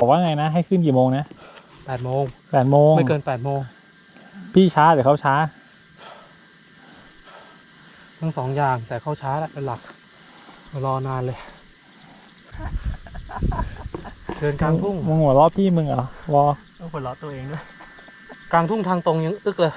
บอกว่าไงนะ ให้ขึ้นกี่โมงนะแปดโมงแปดโมงไม่เกินแปดโมงพี่ช้าหรือเขาช้า ทั้งสองอย่างแต่เขาช้าแหละเป็นหลักรอนานเลย เดินกลางทุ่งมึงหัวล้อพี่มึงเหรอวอต้องหัวล้อตัวเองด้วยกลางทุ่งทางตรงยังอึกเลย